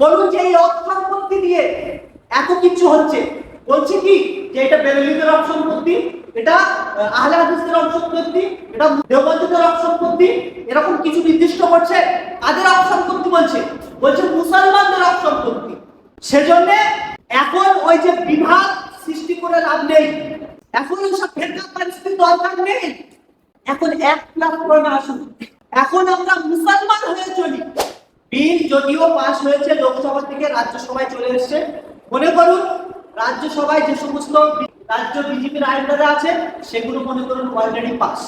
বলুন যে এই অর্থ সম্পত্তি দিয়ে এত কিছু হচ্ছে। বলছে কি, যে এটা বেরেলিদের অর্থ সম্পত্তি এটা আহলে হাদিসদের অর্থ সম্পত্তি এটা দেওবন্দীদের অর্থ সম্পত্তি এরকম কিছু নির্দিষ্ট করছে কাদের অর্থ সম্পত্তি বলছে? বলছে মুসলমানদের অর্থ সম্পত্তি সেজন্য এখন ওই যে বিভাগ সৃষ্টি করে লাভ নেই। এখন ওইসব ফেরকা পরিস্থিতি দরকার নেই। এখন এক লাখ করোনা আসুন। এখন আমরা মুসলমান হয়ে চলি। বিল যদিও পাস হয়েছে, লোকসভা থেকে রাজ্যসভায় চলে এসেছে। মনে করুন, রাজ্যসভায় যে সমস্ত রাজ্য বিজেপির আন্ডারে আছে, সেগুলো মনে করুন অলরেডি পাস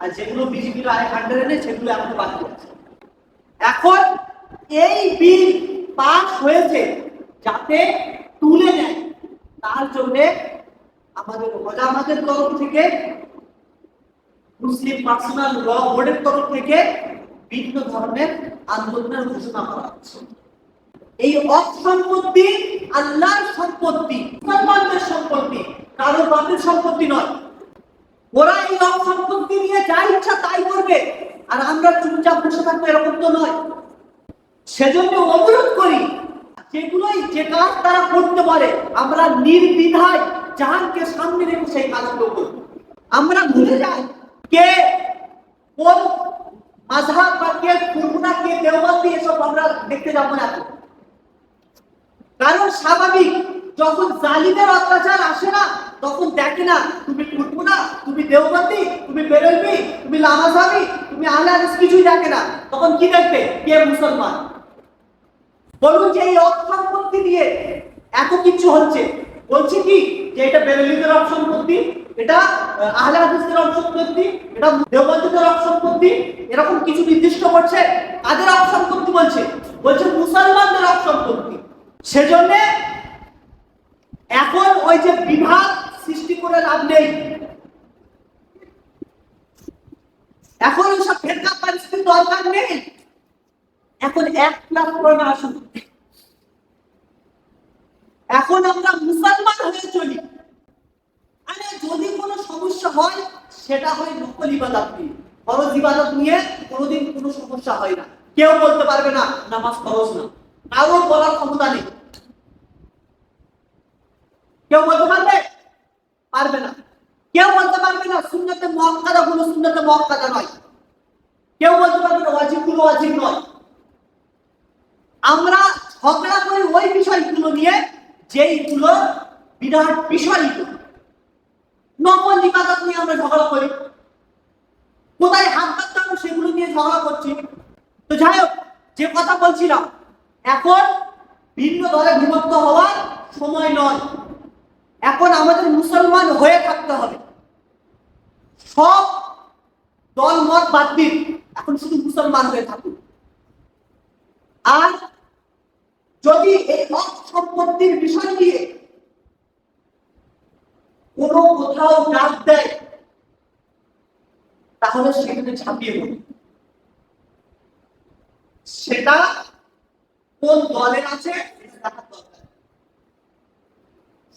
আর যেগুলো বিজেপির আন্ডারে নেই, সেগুলো এখন বাকি আছে। এখন এই বিল পাস হয়েছে যাতে তুলে নেয়, তার জন্য আমাদের হজামাদের তরফ থেকে, মুসলিম পার্সোনাল ল বোর্ডের তরফ থেকে বিভিন্ন ধরনের আন্দোলনের ঘোষণা করা হচ্ছে। এই অফ সম্পত্তি আল্লাহর সম্পত্তি, মুসলমানদের সম্পত্তি, কারও বাপের সম্পত্তি নয়। ওরা এই অফ সম্পত্তি নিয়ে যা ইচ্ছা তাই করবে, আর আমরা চুপচাপ বসে থাকব এরকম তো নয়। সেজন্য অনুরোধ করি, যেগুলোই যে কাজ তারা করতে পারে, আমরা নির্দ্বিধায় জাহানকে সামনে রেখে সেই কাজগুলো করব। আমরা ভুলে যাই কে কোন মাঝহাব বা কে কে দেওবন্দি এসব আমরা দেখতে যাব না কারণ স্বাভাবিক, যখন জালিমের অত্যাচার আসে না, তখন দেখে না, তুমি কুরকুনা তুমি দেওবন্দি, তুমি বেরলবি তুমি লামাজাবি তুমি আহলে হাদিস কিছুই দেখে না। তখন কি দেখবে? কে মুসলমান? বলুন যে এই অর্থ দিয়ে এত কিছু হচ্ছে। বলছে কি? যে এটা বেরেলিদের অর্থ সম্পত্তি, এটা আহলে হাদিসদের অর্থ সম্পত্তি, এটা দেওবন্দীদের অর্থ সম্পত্তি, এরকম কিছু নির্দিষ্ট করছে। কাদের অর্থ সম্পত্তি বলছে? বলছে মুসলমানদের অর্থ সম্পত্তি। সেজন্য এখন ওই যে বিভাগ সৃষ্টি করে লাভ নেই। এখন ওইসব ফেরকা পরিস্থিতি দরকার নেই। এখন এক করোনা আসুন। এখন আমরা মুসলমান হয়ে চলি আরে যদি কোনো সমস্যা হয় সেটা হয় নকল ইবাদত নিয়ে। ফরজ ইবাদত নিয়ে কোনোদিন কোনো সমস্যা হয় না। কেউ বলতে পারবে না, নামাজ ফরজ না। কারোর বলার ক্ষমতা নেই। কেউ বলতে পারবে? পারবে না। কেউ বলতে পারবে না, সুন্নতে মক্কাদা গুলো সুন্নতে মক্কাদা নয়। কেউ বলতে পারবে না, ওয়াজিবগুলো ওয়াজিব নয়। আমরা ঝগড়া করি ওই বিষয়গুলো নিয়ে যেইগুলো বিরাট বিষয়গুলো নকল ইবাদত নিয়ে আমরা ঝগড়া করি। কোথায় হাত হবে সেগুলো নিয়ে ঝগড়া করছি। তো যাই হোক, যে কথা বলছিলাম, এখন ভিন্ন দলে বিভক্ত হওয়ার সময় নয়। এখন আমাদের মুসলমান হয়ে থাকতে হবে। সব দল মত বাদ দিন, এখন শুধু মুসলমান হয়ে থাকুন। আর যদি এই হক সম্পত্তির বিষয় নিয়ে কোনো কোথাও ডাক দেয়, তাহলে সেখানে ঝাঁপিয়ে পড়ুন সেটা কোন দলের আছে।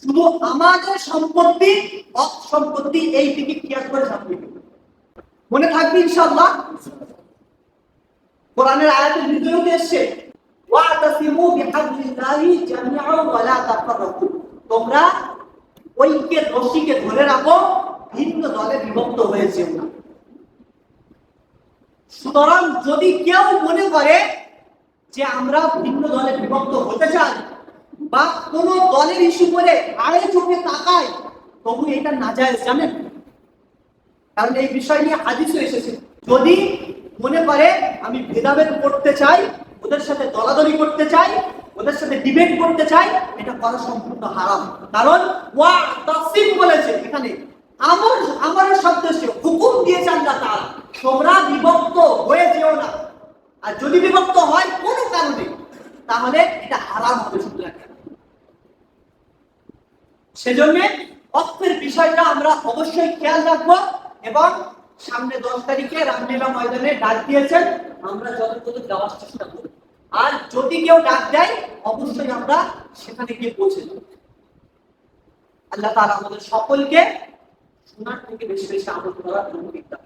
শুধু আমাদের সম্পত্তি হক সম্পত্তি এই দিকে ক্রিয়া করে ঝাঁপিয়ে। মনে থাকবে ইনশাআল্লাহ কোরআনের আয়াতের ভিতরে এসছে, ওয়াতাসিমু বিহাবলিল্লাহি জামিআন ওয়া লা তোমরা ঐক্যের রশিকে ধরে রাখো, ভিন্ন দলে বিভক্ত হয়েছে না সুতরাং যদি কেউ মনে করে যে আমরা ভিন্ন দলে বিভক্ত হতে চাই বা কোন দলের ইস্যু করে আড়ে চোখে তাকায় তবু এটা না যায়, জানেন? কারণ এই বিষয় নিয়ে হাদিসও এসেছে। যদি মনে করে আমি ভেদাভেদ করতে চাই, ওদের সাথে দলাদলি করতে চাই ওদের সাথে ডিবেট করতে চাই, এটা করা সম্পূর্ণ হারাম। কারণ ওয়া তাসিম বলেছে, এখানে আমার আমার শব্দ সে হুকুম দিয়েছে আল্লাহ তাআলা। তোমরা বিভক্ত হয়ে যেও না। আর যদি বিভক্ত হয়, কোনো কারণে তাহলে এটা হারাম হবে শুধু সেজন্য অক্ষের বিষয়টা আমরা অবশ্যই খেয়াল রাখব এবং সামনে দশ তারিখে রামলীলা ময়দানে ডাক দিয়েছেন। আমরা যতটুকু যাওয়ার চেষ্টা করব। আর যদি কেউ ডাক দেয়, অবশ্যই আমরা সেখানে গিয়ে পৌঁছে যাব। আল্লাহ তারা আমাদের সকলকে শোনার থেকে বেশি বেশি আমল করার জন্য দান